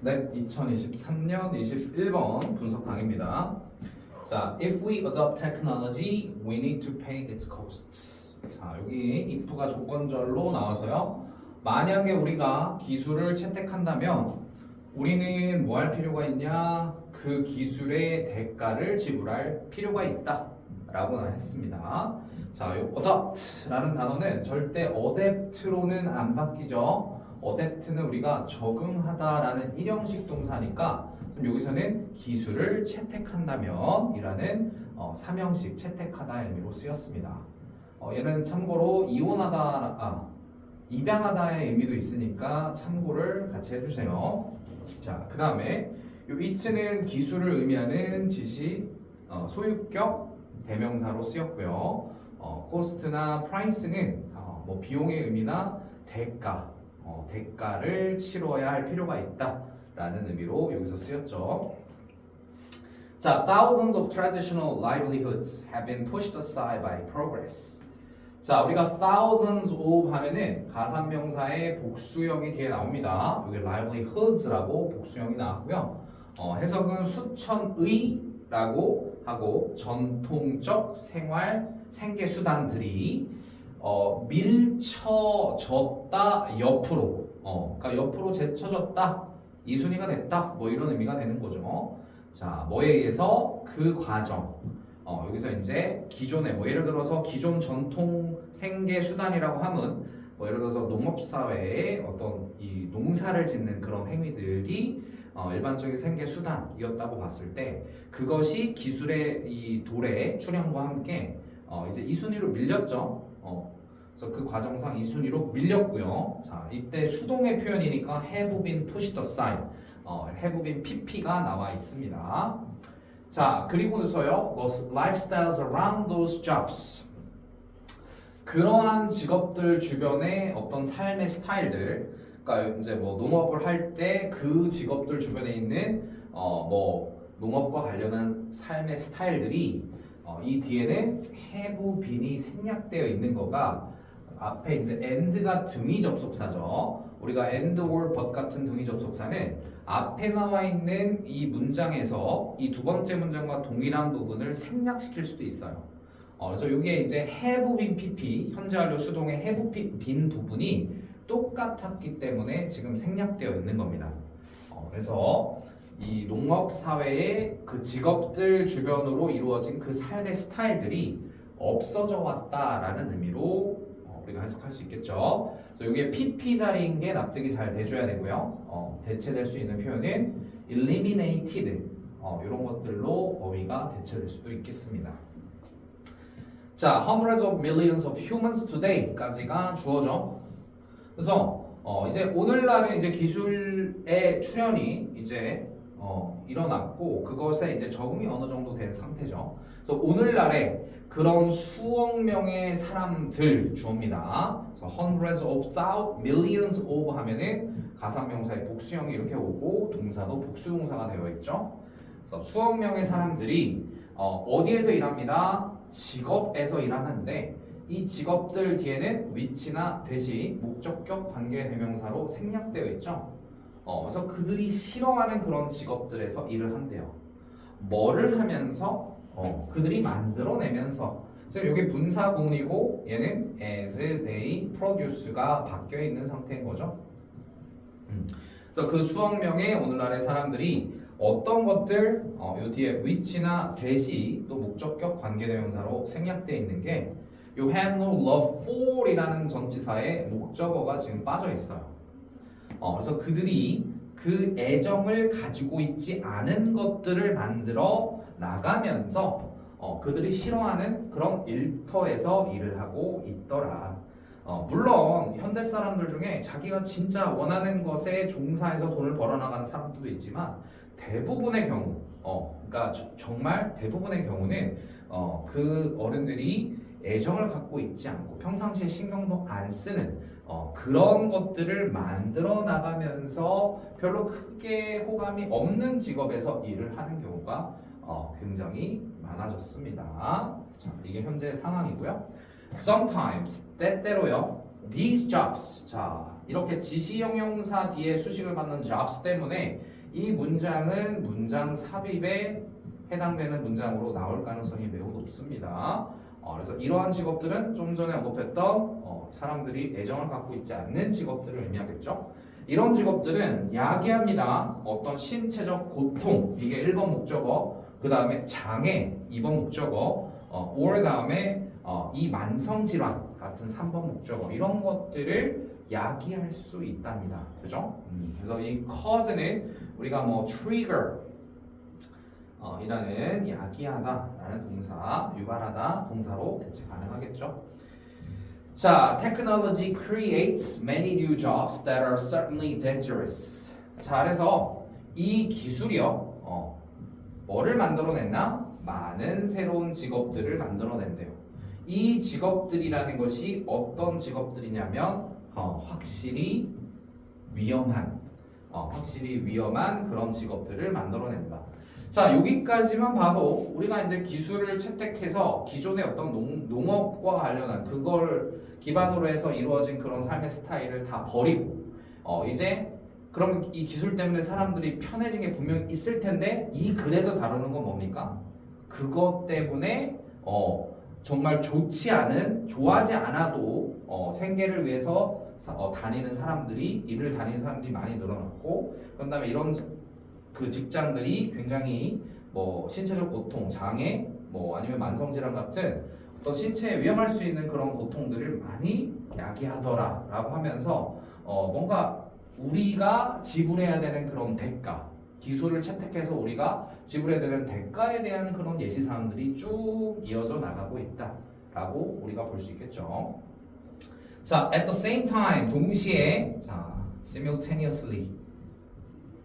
네, 2023년 21번 분석 강의입니다. 자, if we adopt technology, we need to pay its costs. 자, 여기 if가 조건절로 나와서요. 만약에 우리가 기술을 채택한다면 우리는 뭐 할 필요가 있냐? 그 기술의 대가를 지불할 필요가 있다. 라고 했습니다. 자, 요 adopt라는 단어는 절대 adapt로는 안 바뀌죠. Adapt는 우리가 적응하다라는 일형식 동사니까 좀 여기서는 기술을 채택한다면 이라는 어, 삼형식 채택하다의 의미로 쓰였습니다. 어, 얘는 참고로 이혼하다, 아, 입양하다의 의미도 있으니까 참고를 같이 해주세요. 자, 그 다음에 요 it는 기술을 의미하는 지시, 어, 소유격, 대명사로 쓰였고요. 어, cost나 price는 어, 뭐 비용의 의미나 대가, 어, 대가를 치러야 할 필요가 있다라는 의미로 여기서 쓰였죠. 자, thousands of traditional livelihoods have been pushed aside by progress. 자, 우리가 thousands of 하면은 가산명사의 복수형이 뒤에 나옵니다. 여기 livelihoods라고 복수형이 나왔고요. 어, 해석은 수천의라고 하고 전통적 생활 생계 수단들이 어, 밀쳐졌다 옆으로. 어, 그러니까 옆으로 제쳐졌다. 이순위가 됐다. 뭐 이런 의미가 되는 거죠. 자, 뭐에 의해서 그 과정. 어, 여기서 이제 기존의 뭐 예를 들어서 기존 전통 생계 수단이라고 하면 뭐 예를 들어서 농업 사회의 어떤 이 농사를 짓는 그런 행위들이 어, 일반적인 생계 수단이었다고 봤을 때 그것이 기술의 이 도래 출현과 함께 어, 이제 이 순위로 밀렸죠. 어, 그래서 그 과정상 이 순위로 밀렸고요. 자, 이때 수동의 표현이니까 have been pushed aside, 어, have been pp가 나와 있습니다. 자, 그리고서요, those lifestyles around those jobs. 그러한 직업들 주변의 어떤 삶의 스타일들, 그러니까 이제 뭐 농업을 할 때 그 직업들 주변에 있는 어 뭐 농업과 관련한 삶의 스타일들이 어, 이 뒤에는 been이 생략되어 있는 거가 앞에 이제 and가 등위 접속사죠. 우리가 and or but 같은 등위 접속사는 앞에 나와 있는 이 문장에서 이 두 번째 문장과 동일한 부분을 생략시킬 수도 있어요. 어, 그래서 이게 이제 have pp 현재 완료 수동의 have 부분이 똑같았기 때문에 지금 생략되어 있는 겁니다. 어, 그래서 이 농업 사회의 그 직업들 주변으로 이루어진 그 삶의 스타일들이 없어져 왔다라는 의미로 어, 우리가 해석할 수 있겠죠. 그래서 이게 PP 자리인 게 납득이 잘 돼줘야 되고요. 어, 대체될 수 있는 표현은 eliminated 어, 이런 것들로 어휘가 대체될 수도 있겠습니다. 자, hundreds of millions of humans today까지가 주어져. 그래서 어, 이제 오늘날의 이제 기술의 출현이 이제 어, 일어났고 그것에 이제 적응이 어느 정도 된 상태죠. 그래서 오늘날에 그런 수억 명의 사람들 주어입니다. 그래서 hundreds of thousands, millions of 하면은 가상명사의 복수형이 이렇게 오고 동사도 복수동사가 되어 있죠. 그래서 수억 명의 사람들이 어, 어디에서 일합니다? 직업에서 일하는데 이 직업들 뒤에는 위치나 대시, 목적격, 관계 대명사로 생략되어 있죠. 어, 그래서 그들이 싫어하는 그런 직업들에서 일을 한대요. 뭐를 하면서 어, 그들이 만들어내면서 지금 여기 분사 구문이고 얘는 as they produce가 바뀌어 있는 상태인 거죠. 음. 그래서 그 수억 명의 오늘날의 사람들이 어떤 것들 어, 요 뒤에 위치나 대시 또 목적격 관계대명사로 생략되어 있는 게요 have no love for이라는 전치사에 목적어가 지금 빠져 있어요. 어, 그래서 그들이 그 애정을 가지고 있지 않은 것들을 만들어 나가면서 어, 그들이 싫어하는 그런 일터에서 일을 하고 있더라. 어, 물론 현대 사람들 중에 자기가 진짜 원하는 것에 종사해서 돈을 벌어나가는 사람들도 있지만 대부분의 경우, 어, 그러니까 저- 정말 대부분의 경우는 어, 그 어른들이 애정을 갖고 있지 않고 평상시에 신경도 안 쓰는 어, 그런 것들을 만들어 나가면서 별로 크게 호감이 없는 직업에서 일을 하는 경우가 어, 굉장히 많아졌습니다. 자, 이게 현재 상황이고요. Sometimes 때때로요. these jobs. 자, 이렇게 지시 형용사 뒤에 수식을 받는 jobs 때문에 이 문장은 문장 삽입에 해당되는 문장으로 나올 가능성이 매우 높습니다. 어, 그래서 이러한 직업들은 좀 전에 언급했던 어, 사람들이 애정을 갖고 있지 않는 직업들을 의미하겠죠. 이런 직업들은 야기합니다. 어떤 신체적 고통 이게 1번 목적어, 그 다음에 장애 2번 목적어, 어, or 다음에 어, 이 만성 질환 같은 3번 목적어 이런 것들을 야기할 수 있답니다. 그죠? 음, 그래서 이 cause는 우리가 뭐 trigger 어, 이라는 야기하다라는 동사, 유발하다 동사로 대체 가능하겠죠. 자, technology creates many new jobs that are certainly dangerous. 자, 그래서 이 기술이요, 어, 뭐를 만들어냈나? 많은 새로운 직업들을 만들어낸대요. 이 직업들이라는 것이 어떤 직업들이냐면 어, 확실히 위험한, 어, 확실히 위험한 그런 직업들을 만들어낸다. 자 여기까지만 봐도 우리가 이제 기술을 채택해서 기존의 어떤 농, 농업과 관련한 그걸 기반으로 해서 이루어진 그런 삶의 스타일을 다 버리고 어 이제 그럼 이 기술 때문에 사람들이 편해진 게 분명히 있을 텐데 이 글에서 다루는 건 뭡니까? 그것 때문에 어 정말 좋지 않은 좋아하지 않아도 어 생계를 위해서 사- 어, 다니는 사람들이 일을 다니는 사람들이 많이 늘어났고 그다음에 이런 그 직장들이 굉장히 뭐 신체적 고통, 장애, 뭐 아니면 만성 질환 같은 어떤 신체에 위험할 수 있는 그런 고통들을 많이 야기하더라라고 하면서 어 뭔가 우리가 지불해야 되는 그런 대가, 기술을 채택해서 우리가 지불해야 되는 대가에 대한 그런 예시 사항들이 쭉 이어져 나가고 있다라고 우리가 볼 수 있겠죠. 자, at the same time 동시에 자, simultaneously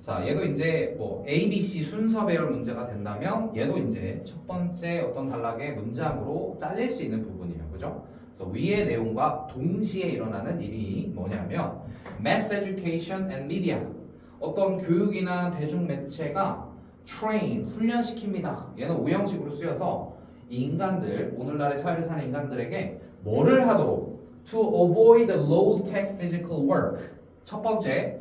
자, 얘도 이제 뭐 A, B, C 순서 배열 문제가 된다면 얘도 이제 첫 번째 어떤 단락의 문장으로 잘릴 수 있는 부분이에요. 그죠? 그래서 위의 내용과 동시에 일어나는 일이 뭐냐면 mass education and media 어떤 교육이나 대중 매체가 train 훈련시킵니다. 얘는 오형식으로 쓰여서 이 인간들 오늘날의 사회를 사는 인간들에게 뭐를 하도록 to avoid low tech physical work 첫 번째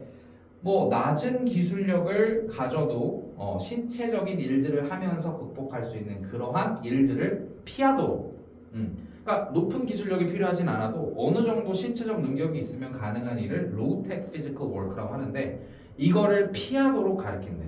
뭐 낮은 기술력을 가져도 어, 신체적인 일들을 하면서 극복할 수 있는 그러한 일들을 피하도록. 음. 그러니까 높은 기술력이 필요하진 않아도 어느 정도 신체적 능력이 있으면 가능한 일을 low-tech physical work라고 하는데 이거를 피하도록 가르친대.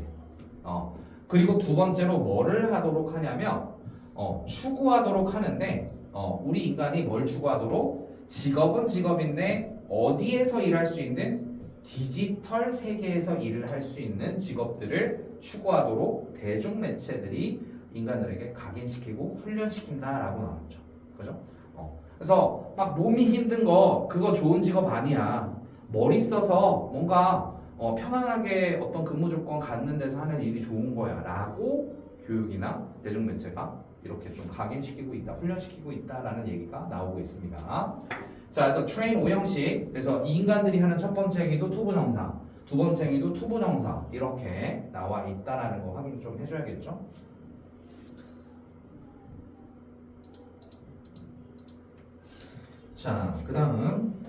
어. 그리고 두 번째로 뭐를 하도록 하냐면 어, 추구하도록 하는데 어, 우리 인간이 뭘 추구하도록 직업은 직업인데 어디에서 일할 수 있는 디지털 세계에서 일을 할 수 있는 직업들을 추구하도록 대중 매체들이 인간들에게 각인시키고 훈련시킨다라고 나왔죠. 그죠? 어. 그래서 막 몸이 힘든 거 그거 좋은 직업 아니야. 머리 써서 뭔가 어, 편안하게 어떤 근무 조건 갖는 데서 하는 일이 좋은 거야라고 교육이나 대중 매체가 이렇게 좀 각인시키고 있다, 훈련시키고 있다라는 얘기가 나오고 있습니다. 자, 그래서 트레인 오형식. 그래서 이 인간들이 하는 첫 번째 행위도 투부 정사, 두 번째 행위도 투부 정사 이렇게 나와 있다라는 거 확인 좀 해줘야겠죠. 자, 그 다음은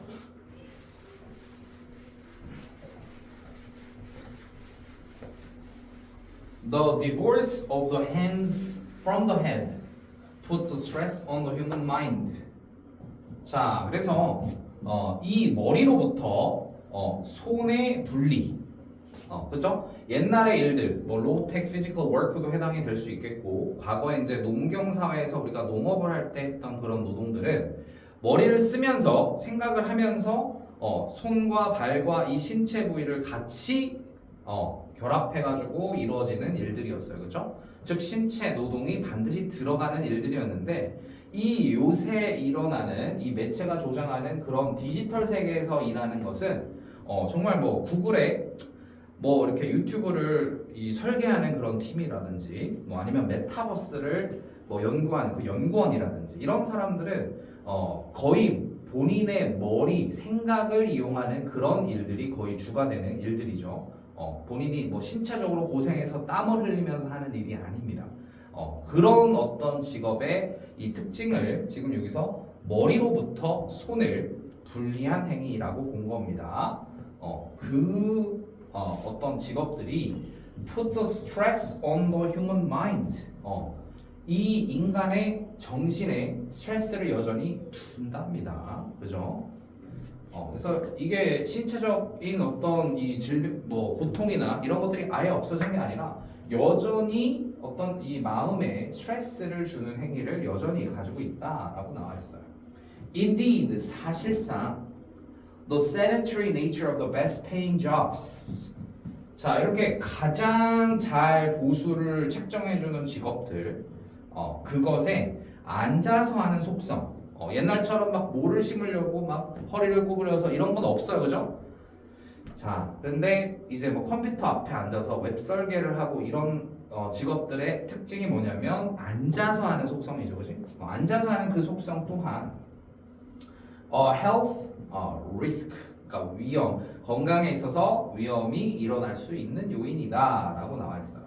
The divorce from the head puts stress on the human mind. 자, 그래서 어, 이 머리로부터 어, 손의 분리, 어, 그죠? 옛날의 일들, 뭐 로텍 피지컬 워크도 해당이 될 수 있겠고, 과거에 이제 농경 사회에서 우리가 농업을 할 때 했던 그런 노동들은 머리를 쓰면서 생각을 하면서 어, 손과 발과 이 신체 부위를 같이 어, 결합해가지고 이루어지는 일들이었어요, 그죠? 즉 신체 노동이 반드시 들어가는 일들이었는데 이 요새 일어나는 이 매체가 조장하는 그런 디지털 세계에서 일하는 것은 어, 정말 뭐 구글에 뭐 이렇게 유튜브를 이 설계하는 그런 팀이라든지 뭐 아니면 메타버스를 뭐 연구하는 그 연구원이라든지 이런 사람들은 어, 거의 본인의 머리 생각을 이용하는 그런 일들이 거의 주가 되는 일들이죠. 어, 본인이 뭐 신체적으로 고생해서 땀을 흘리면서 하는 일이 아닙니다. 어, 그런 어떤 직업의 이 특징을 지금 여기서 머리로부터 손을 불리한 행위라고 본 겁니다. 어, 그 어, 어떤 직업들이 put a stress on the human mind. 어, 이 인간의 정신에 스트레스를 여전히 둔답니다. 그죠? 어, 그래서 이게 신체적인 어떤 이 질병, 뭐 고통이나 이런 것들이 아예 없어진 게 아니라 여전히 어떤 이 마음에 스트레스를 주는 행위를 여전히 가지고 있다라고 나와 있어요. Indeed, 사실상 the sedentary nature of the best paying jobs. 자, 이렇게 가장 잘 보수를 책정해 주는 직업들, 어, 그것에 앉아서 하는 속성. 어, 옛날처럼 막 모를 심으려고 막 허리를 구부려서 이런 건 없어요, 그죠? 자, 근데 이제 뭐 컴퓨터 앞에 앉아서 웹 설계를 하고 이런 어, 직업들의 특징이 뭐냐면 앉아서 하는 속성이죠, 그지? 어, 앉아서 하는 그 속성 또한 어, health 어, risk, 그러니까 위험, 건강에 있어서 위험이 일어날 수 있는 요인이다라고 나와 있어요.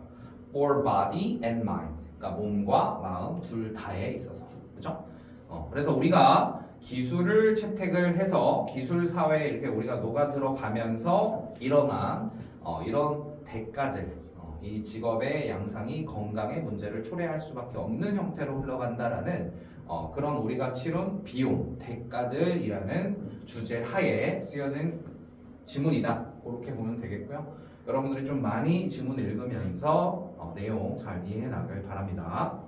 For body and mind, 그러니까 몸과 마음 둘 다에 있어서, 그죠? 어, 그래서 우리가 기술을 채택을 해서 기술 사회에 이렇게 우리가 녹아 들어가면서 일어난 어, 이런 대가들, 어, 이 직업의 양상이 건강에 문제를 초래할 수밖에 없는 형태로 흘러간다라는 어, 그런 우리가 치룬 비용, 대가들이라는 주제 하에 쓰여진 지문이다. 그렇게 보면 되겠고요. 여러분들이 좀 많이 지문 읽으면서 어, 내용 잘 이해해 나길 바랍니다.